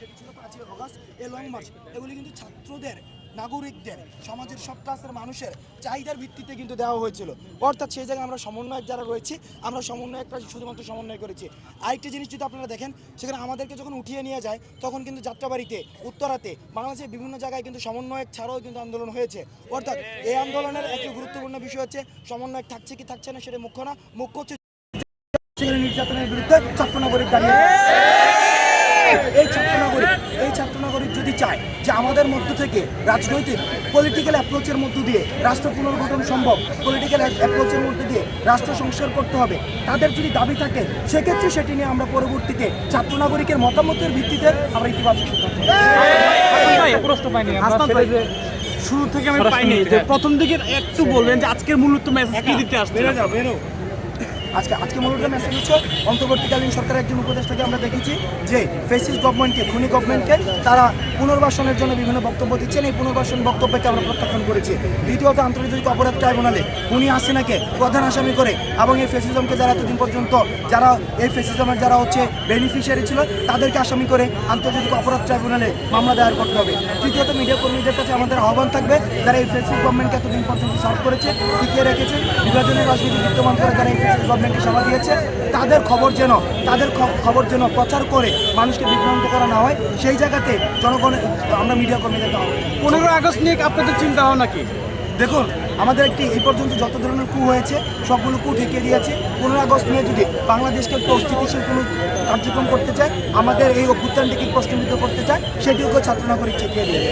সেটি ছিল পাঁচই অগস্ট এই লং মার্চ। এগুলি কিন্তু ছাত্রদের নাগরিকদের সমাজের সব ক্লাসের মানুষের চাহিদার ভিত্তিতে কিন্তু দেওয়া হয়েছিল। অর্থাৎ সেই জায়গায় আমরা সমন্বয়ক যারা রয়েছি আমরা সমন্বয়কটা শুধুমাত্র সমন্বয় করেছি। আরেকটি জিনিস যদি আপনারা দেখেন সেখানে আমাদেরকে যখন উঠিয়ে নিয়ে যায় তখন কিন্তু যাত্রাবাড়িতে উত্তরাতে বাংলাদেশের বিভিন্ন জায়গায় কিন্তু সমন্বয়ক ছাড়াও কিন্তু আন্দোলন হয়েছে। অর্থাৎ এই আন্দোলনের একটি গুরুত্বপূর্ণ বিষয় হচ্ছে সমন্বয়ক থাকছে কি থাকছে না সেটা মুখ্য না মুখ্য হচ্ছে নির্যাতনের বিরুদ্ধে ছাত্র নাগরিক দাঁড়িয়ে আমাদের মধ্য থেকে রাজনৈতিক পলিটিক্যাল অ্যাপ্রোচের মধ্য দিয়ে রাষ্ট্র পুনর্গঠন সম্ভব পলিটিক্যাল অ্যাপ্রোচের মধ্য দিয়ে রাষ্ট্র সংস্কার করতে হবে। তাদের যদি দাবি থাকে সেক্ষেত্রে সেটি নিয়ে আমরা পরবর্তীতে ছাত্র নাগরিকের মতামতের ভিত্তিতে আমরা ইতিবাচক শুরু থেকে আমি পাইনি যে প্রথম দিকে একটু বলবেন যে আজকের মূলত মেসেজ কি দিতে আসছে? আজকে আজকে মূলত মেসেজ হচ্ছে, অন্তর্বর্তীকালীন সরকারের একজন উপদেষ্টাকে আমরা দেখেছি যে ফেসিস গভর্নমেন্টকে খুনি গভর্নমেন্টকে তারা পুনর্বাসনের জন্য বিভিন্ন বক্তব্য দিচ্ছেন। এই পুনর্বাসন বক্তব্যকে আমরা প্রত্যাখ্যান করেছি। দ্বিতীয়ত, আন্তর্জাতিক অপরাধ ট্রাইব্যুনালে খুনি হাসিনাকে প্রধান আসামি করে এবং এই ফেসিজমকে যারা এতদিন পর্যন্ত যারা, এই ফেসিজমের যারা হচ্ছে বেনিফিশিয়ারি ছিল, তাদেরকে আসামি করে আন্তর্জাতিক অপরাধ ট্রাইব্যুনালে মামলা দায়ের করতে হবে। তৃতীয়ত মিডিয়া কর্মীদের কাছে আমাদের আহ্বান থাকবে যারা এই ফেসিস গভর্নমেন্টকে এতদিন পর্যন্ত সার্ভ করেছে, টিকিয়ে রেখেছে, বিভাজনের রাজনীতি বিদ্যমান করে যারা এই ফেসিস গভর্নমেন্টকে সেবা দিয়েছে তাদের খবর যেন তাদের খবর যেন প্রচার করে মানুষকে বিভ্রান্ত করা না হয় সেই জায়গাতে জনগণ আমরা মিডিয়া কর্মীদেরকে আহ্বান জানাই। পনেরো আগস্ট নিয়ে আপনাদের চিন্তা ভাবনা কি? দেখুন আমাদের একটি এই পর্যন্ত যত ধরনের কু হয়েছে সবগুলো কু ঠেকিয়ে দিয়েছে। পনেরো আগস্ট নিয়ে যদি বাংলাদেশকে অস্থিতিশীল কোনো কার্যক্রম করতে চায় আমাদের এই অভ্যুত্থানটিকে প্রশ্নবিদ্ধ করতে চায় সেটিও ছাত্র নাগরিক ঠেকিয়ে দিয়ে